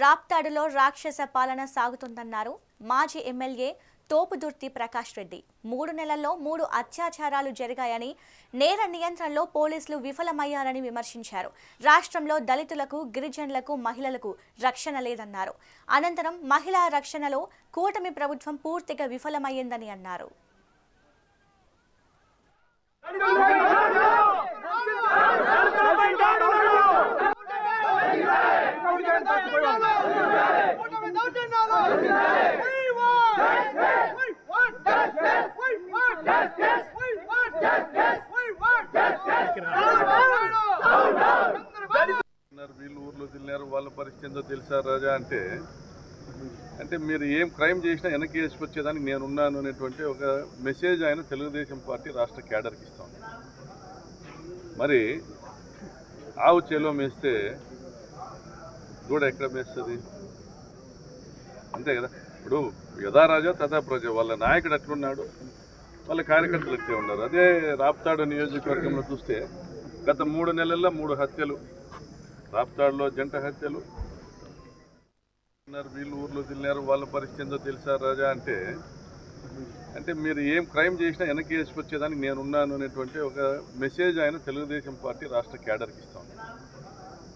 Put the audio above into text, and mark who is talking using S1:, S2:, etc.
S1: రాప్తాడులో రాక్షస పాలన సాగుతుందన్నారు మాజీ ఎమ్మెల్యే తోపుదుర్తి ప్రకాష్ రెడ్డి. మూడు నెలల్లో మూడు అత్యాచారాలు జరిగాయని నేర నియంత్రణలో పోలీసులు విఫలమయ్యారని విమర్శించారు. రాష్ట్రంలో దళితులకు గిరిజనులకు మహిళలకు రక్షణ లేదన్నారు. అనంతరం మహిళా రక్షణలో కూటమి ప్రభుత్వం పూర్తిగా విఫలమయ్యిందని అన్నారు.
S2: వీళ్ళు ఊర్లో తిన్నారు వాళ్ళ పరిస్థితి ఏందో తెలుసా రాజా అంటే అంటే మీరు ఏం క్రైమ్ చేసినా వెనక్కి వేసుకొచ్చేదానికి నేను ఉన్నాను అనేటువంటి ఒక మెసేజ్ ఆయన తెలుగుదేశం పార్టీ రాష్ట్ర క్యాడర్కి ఇస్తాం మరి ఆవు చేలో మేస్తే దూడ ఎక్కడ మేస్తుంది? అంతే కదా? ఇప్పుడు యథారాజా తథా ప్రజ వాళ్ళ నాయకుడు అట్లున్నాడు. వాళ్ళ కార్యకర్తలు అట్లే ఉన్నారు. అదే రాప్తాడు నియోజకవర్గంలో చూస్తే గత మూడు నెలల్లో మూడు హత్యలు. రాప్తాడులో జంట హత్యలు. వీళ్ళు ఊర్లో తిన్నారు వాళ్ళ పరిస్థితి ఏందో తెలుసా రాజా అంటే అంటే మీరు ఏం క్రైమ్ చేసినా వెనక్కి వేసుకొచ్చేదానికి నేను ఉన్నాను అనేటువంటి ఒక మెసేజ్ ఆయన తెలుగుదేశం పార్టీ రాష్ట్ర క్యాడర్కి ఇస్తాం